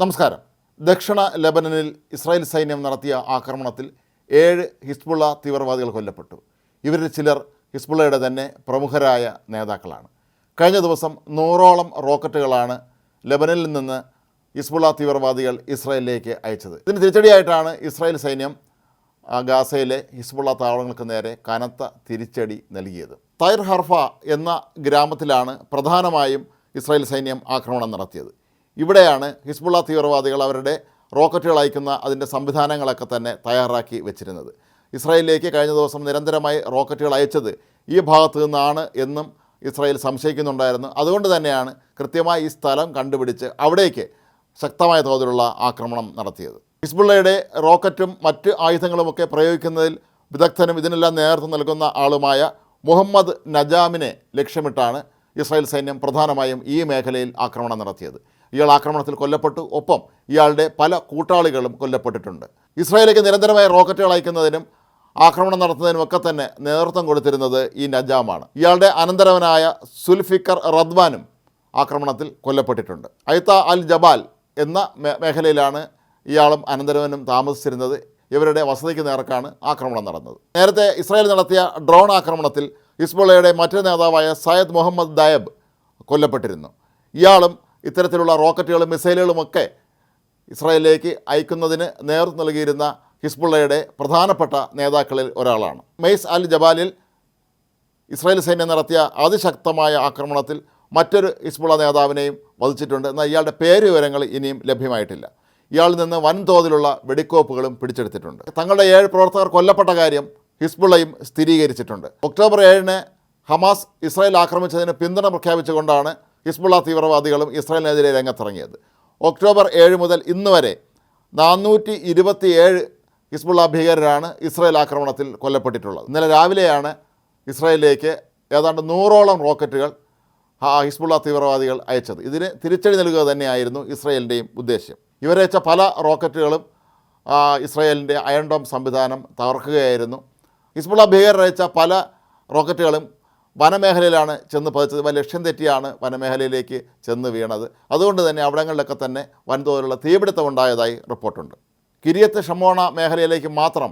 നമസ്കാരം. ദക്ഷിണ ലെബനനിൽ ഇസ്രായേൽ സൈന്യം നടത്തിയ ആക്രമണത്തിൽ ഏഴ് ഹിസ്ബുള്ള തീവ്രവാദികൾ കൊല്ലപ്പെട്ടു. ഇവരിൽ ചിലർ ഹിസ്ബുള്ളയുടെ തന്നെ പ്രമുഖരായ നേതാക്കളാണ്. കഴിഞ്ഞ ദിവസം നൂറോളം റോക്കറ്റുകളാണ് ലെബനനിൽ നിന്ന് ഹിസ്ബുള്ള തീവ്രവാദികൾ ഇസ്രായേലിലേക്ക് അയച്ചത്. ഇതിന് തിരിച്ചടിയായിട്ടാണ് ഇസ്രായേൽ സൈന്യം ഗാസയിലെ ഹിസ്ബുള്ള താവളങ്ങൾക്ക് നേരെ കനത്ത തിരിച്ചടി നൽകിയത്. തൈർ ഹർഫ എന്ന ഗ്രാമത്തിലാണ് പ്രധാനമായും ഇസ്രായേൽ സൈന്യം ആക്രമണം നടത്തിയത്. ഇവിടെയാണ് ഹിസ്ബുള്ള തീവ്രവാദികൾ അവരുടെ റോക്കറ്റുകൾ അയക്കുന്ന അതിന്റെ സംവിധാനങ്ങളൊക്കെ തന്നെ തയ്യാറാക്കി വെച്ചിരുന്നത്. ഇസ്രായേലിലേക്ക് കഴിഞ്ഞ ദിവസം നിരന്തരമായി റോക്കറ്റുകൾ അയച്ചത് ഈ ഭാഗത്തു നിന്നാണ് എന്നും ഇസ്രായേൽ സംശയിക്കുന്നുണ്ടായിരുന്നു. അതുകൊണ്ട് തന്നെയാണ് കൃത്യമായി ഈ സ്ഥലം കണ്ടുപിടിച്ച് അവിടേക്ക് ശക്തമായ തോതിലുള്ള ആക്രമണം നടത്തിയത്. ഹിസ്ബുള്ളയുടെ റോക്കറ്റും മറ്റ് ആയുധങ്ങളുമൊക്കെ പ്രയോഗിക്കുന്നതിൽ വിദഗ്ധനും ഇതിനെല്ലാം നേതൃത്വം നൽകുന്ന ആളുമായ മുഹമ്മദ് നജാമിനെ ലക്ഷ്യമിട്ടാണ് ഇസ്രായേൽ സൈന്യം പ്രധാനമായും ഈ മേഖലയിൽ ആക്രമണം നടത്തിയത്. ഇയാൾ ആക്രമണത്തിൽ കൊല്ലപ്പെട്ടു. ഒപ്പം ഇയാളുടെ പല കൂട്ടാളികളും കൊല്ലപ്പെട്ടിട്ടുണ്ട്. ഇസ്രായേലിലേക്ക് നിരന്തരമായ റോക്കറ്റുകൾ അയക്കുന്നതിനും ആക്രമണം നടത്തുന്നതിനും ഒക്കെ തന്നെ നേതൃത്വം കൊടുത്തിരുന്നത് ഈ നജാമാണ്. ഇയാളുടെ അനന്തരവനായ സുൽഫിക്കർ റദ്വാനും ആക്രമണത്തിൽ കൊല്ലപ്പെട്ടിട്ടുണ്ട്. ഐത്ത അൽ ജബാൽ എന്ന മേഖലയിലാണ് ഇയാളും അനന്തരവനും താമസിച്ചിരുന്നത്. ഇവരുടെ വസതിക്ക് നേർക്കാണ് ആക്രമണം നടന്നത്. നേരത്തെ ഇസ്രായേൽ നടത്തിയ ഡ്രോൺ ആക്രമണത്തിൽ ഹിസ്ബുള്ളയുടെ മറ്റൊരു നേതാവായ സയ്യദ് മുഹമ്മദ് ദയബ് കൊല്ലപ്പെട്ടിരുന്നു. ഇയാളും ഇത്തരത്തിലുള്ള റോക്കറ്റുകളും മിസൈലുകളുമൊക്കെ ഇസ്രായേലിലേക്ക് അയക്കുന്നതിന് നേതൃത്വം നൽകിയിരുന്ന ഹിസ്ബുള്ളയുടെ പ്രധാനപ്പെട്ട നേതാക്കളിൽ ഒരാളാണ്. മെയ്സ് അൽ ജബാലിൽ ഇസ്രായേൽ സൈന്യം നടത്തിയ അതിശക്തമായ ആക്രമണത്തിൽ മറ്റൊരു ഹിസ്ബുള്ള നേതാവിനെയും വധിച്ചിട്ടുണ്ട്. എന്നാൽ ഇയാളുടെ പേര് വിവരങ്ങൾ ഇനിയും ലഭ്യമായിട്ടില്ല. ഇയാളിൽ നിന്ന് വൻതോതിലുള്ള വെടിക്കോപ്പുകളും പിടിച്ചെടുത്തിട്ടുണ്ട്. തങ്ങളുടെ ഏഴ് പ്രവർത്തകർ കൊല്ലപ്പെട്ട കാര്യം ഹിസ്ബുള്ളയും സ്ഥിരീകരിച്ചിട്ടുണ്ട്. ഒക്ടോബർ ഏഴിന് ഹമാസ് ഇസ്രായേൽ ആക്രമിച്ചതിന് പിന്തുണ പ്രഖ്യാപിച്ചുകൊണ്ടാണ് ഹിസ്ബുള്ള തീവ്രവാദികളും ഇസ്രായേലിനെതിരെ രംഗത്തിറങ്ങിയത്. ഒക്ടോബർ ഏഴ് മുതൽ ഇന്ന് വരെ നാനൂറ്റി ഇരുപത്തിയേഴ് ഹിസ്ബുള്ള ഭീകരരാണ് ഇസ്രായേൽ ആക്രമണത്തിൽ കൊല്ലപ്പെട്ടിട്ടുള്ളത്. ഇന്നലെ രാവിലെയാണ് ഇസ്രായേലിലേക്ക് ഏതാണ്ട് നൂറോളം റോക്കറ്റുകൾ ഹിസ്ബുള്ള തീവ്രവാദികൾ അയച്ചത്. ഇതിന് തിരിച്ചടി നൽകുക തന്നെയായിരുന്നു ഇസ്രായേലിന്റെയും ഉദ്ദേശ്യം. ഇവരയച്ച പല റോക്കറ്റുകളും ഇസ്രായേലിന്റെ അയൺ ഡോം സംവിധാനം തകർക്കുകയായിരുന്നു. ഹിസ്ബുള്ള ഭീകരരയച്ച പല റോക്കറ്റുകളും വനമേഖലയിലാണ് ചെന്ന് പതിച്ചത്. ലക്ഷ്യം തെറ്റിയാണ് വനമേഖലയിലേക്ക് ചെന്ന് വീണത്. അതുകൊണ്ട് തന്നെ അവിടങ്ങളിലൊക്കെ തന്നെ വൻതോതിലുള്ള തീപിടുത്തം ഉണ്ടായതായി റിപ്പോർട്ടുണ്ട്. കിരിയത്ത് ഷമോണ മേഖലയിലേക്ക് മാത്രം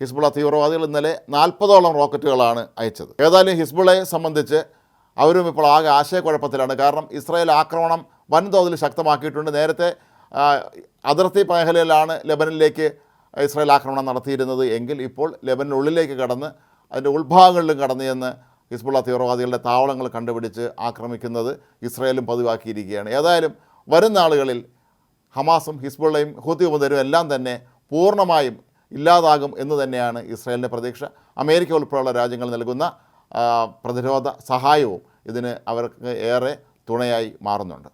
ഹിസ്ബുള തീവ്രവാദികൾ ഇന്നലെ നാൽപ്പതോളം റോക്കറ്റുകളാണ് അയച്ചത്. ഏതായാലും ഹിസ്ബുളയെ സംബന്ധിച്ച് അവരും ഇപ്പോൾ ആകെ ആശയക്കുഴപ്പത്തിലാണ്. കാരണം ഇസ്രായേൽ ആക്രമണം വൻതോതിൽ ശക്തമാക്കിയിട്ടുണ്ട്. നേരത്തെ അതിർത്തി മേഖലയിലാണ് ലെബനിലേക്ക് ഇസ്രായേൽ ആക്രമണം നടത്തിയിരുന്നത് എങ്കിൽ ഇപ്പോൾ ലെബനിനുള്ളിലേക്ക് കടന്ന് അതിന്റെ ഉൾഭാഗങ്ങളിലും കടന്നു ചെന്ന് ഹിസ്ബുള്ള തീവ്രവാദികളുടെ താവളങ്ങൾ കണ്ടുപിടിച്ച് ആക്രമിക്കുന്നത് ഇസ്രയേലും പതിവാക്കിയിരിക്കുകയാണ്. ഏതായാലും വരുന്ന നാളുകളിൽ ഹമാസും ഹിസ്ബുള്ളയും ഹൂത്തി ഉപതരും എല്ലാം തന്നെ പൂർണമായും ഇല്ലാതാകും എന്ന് തന്നെയാണ് ഇസ്രയേലിന്റെ പ്രതീക്ഷ. അമേരിക്ക ഉൾപ്പെടെയുള്ള രാജ്യങ്ങൾ നൽകുന്ന പ്രതിരോധ സഹായവും ഇതിന് അവർക്ക് ഏറെ തുണയായി മാറുന്നുണ്ട്.